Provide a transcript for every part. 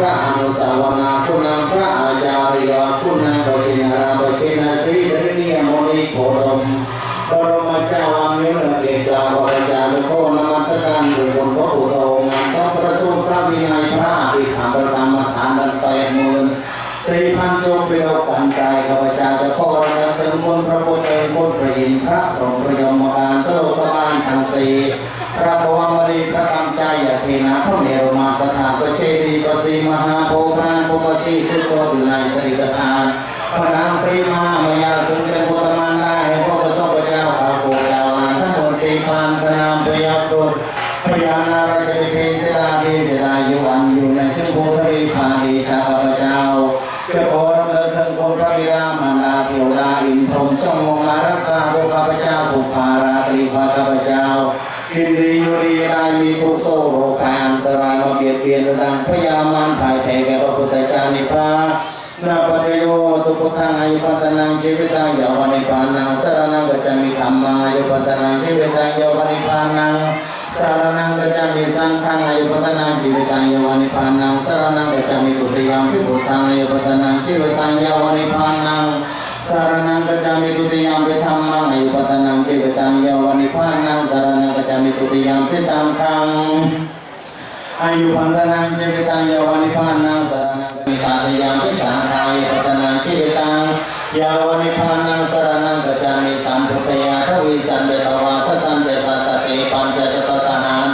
พระอนุสาวนาคุณังพระอาจาริยคุณังปชินาราปชินาสีสริยมนิโคดมบรมเจ้าวังนิเลเกตาวรจารุโคนมัสการดุบนพระอุโตงานสัพพระสูพระวินัยพระอภิธรรมประธรรมฐานดันแปมื่นสี่พันโจมเปลวกันกายข้าพเจ้าจะขอระลึกคุณพระพุทธเป็นคุณพระอินทร์พระพรหมพระยมการโตกบาลทั้งสี่พระบวรมณีพระกำจายเทนะพระเมรุมาประธานพระเจ พระนางสีมามายาสุเป็นพุทธมารดาแห่งพระประสบเจ้าข้าพเจ้าลานทั้งหมดสี่พันพระนามพระยาครุฑพญานาราจะเป็นเสดาดีเสดายู่อันอยู่ในทุกภูริพาดีชาข้าพเจ้าจะขอรำลึกถึงคุณพระบิดามารดาเทวดาอินพรหมจงงมารักษาพวข้าพเจ้าทุกภาราตรีภาข้าพเจ้ากินดีอยู่ดีได้มีทุกโซโรคภัยอันตรายมาเบียดเบียนดังพยามารภายแพ้แก่พระพุทธเจ้านิพพานนาปฏิโย ตุพุทธังอายุปัตนังชีวิตังยาวนิพานังสรณังกัจจามิธรรมังอายุปัตนังชีวิตังยาวนิพานังสารนังกัจจามิสังฆังอายุปตนังชีวิตังยาวนิพานังสารนังกัจจามิตุติยมปิพุทธังอายุปตนังชีวิตังยาวนิพานังสารนังกัจจามิตุติยมปิธรรมังอายุปตนังชีวิตังยาวนิพานังสารนังกัจจามิตุติยมปิสังฆังอายุพันธนังชีวิตังยาวนิพานังสารนังกัจจามิตาติยมปิสังฆังอายุปตนังชีวิตัง ยาวนิพานังสรนังกัจจามิสัมพุทธยาทวีสันเดตวาทสันเดสัสติปัญจชตสหาน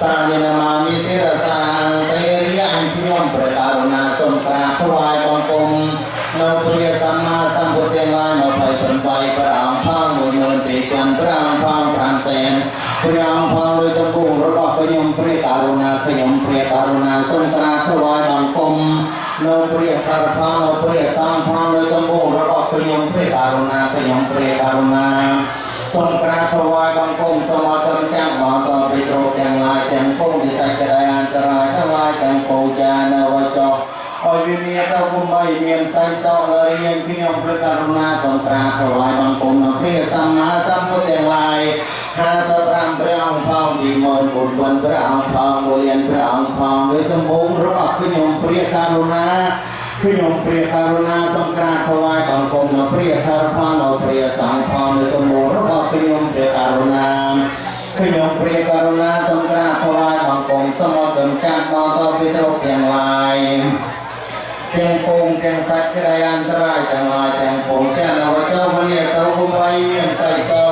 สานินามามิสิรสังเตริยังพิยมประการุณาสมกราบถวายบังคมเราเพียสัมมาสัมพุทธลายมาไปผลไปพระอังพังมือเมินปีกันพระอังพังทางแสนพระอังพังโดยตะบุงระดับพยมเปรียการุณาพยมเปรียการุณาสมกราบถวายบังคม เราเปรียคารพังเราเปรียสัมพังโดยตะบุงระดับพยมเปรียการุณาพยมเปรียการุณาทรงกราบถวายบังคมสมาธิจักมาต่อไปตรกอย่งลายแห่งพงที่สัจจะไดอันตรายทั้งลายแห่งปูจานาวจอกอวิเนียตกุมใบเวิมพระกรุณาทรงกราบถวายบังคมนพเพื่อสัมมาสัมพุทธอย่างลายหาสพรามพระองบุญบนพระอังค์พองบุเรียนพระองค์พองด้วยตมบุงระบักพิยมพระกรุณาคือยมเปรียการุณาสงกรานถวายบังคมนเปรียคารพานเปรียสังพานในตโมระบคือยมเปรียการุณาคือยมเปรียการุณาสงกรานถวายบังคมสมกมจักมอต่อปิโตรเพียงลายเพียงปงเพียงสัตว์ที่ได้อันตรายแต่ลายแต่งปงเจ้านวเจ้าวันนี้เต้าคุ้มไว้ใส่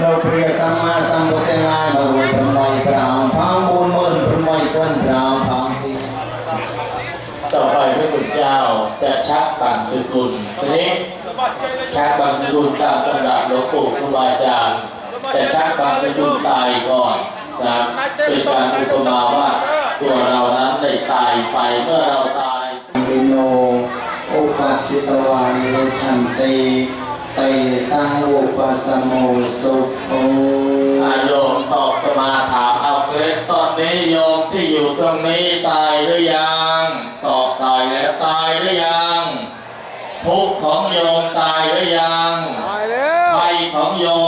เราเปรียสัมมาสัมพุทธลายมารุยพระไวยพระองค์พังบุญเมินพระไวยเปิ้นพระองค์พังที่ต่อไปพระคุณเจ้าจะชักบางสกุลทีนี้ชักบางสกุลตามตำราหลวงปู่ครูบาอาจารย์แต่ชักบางสกุลตายก่อนนะเป็นการอุปมาว่าตัวเรานั้นได้ตายไปเมื่อเราตายปิโนอุปัชชิตวานิโรชันติ ติสังอุปสมุสุโอโยมตอบสมาถามเอาเคล็ดตอนนี้โยมที่อยู่ตรงนี้ตายหรือยัง ตอบตายแล้วตายหรือยัง ทุกของโยมตายหรือยัง ตายแล้วไฟของโยม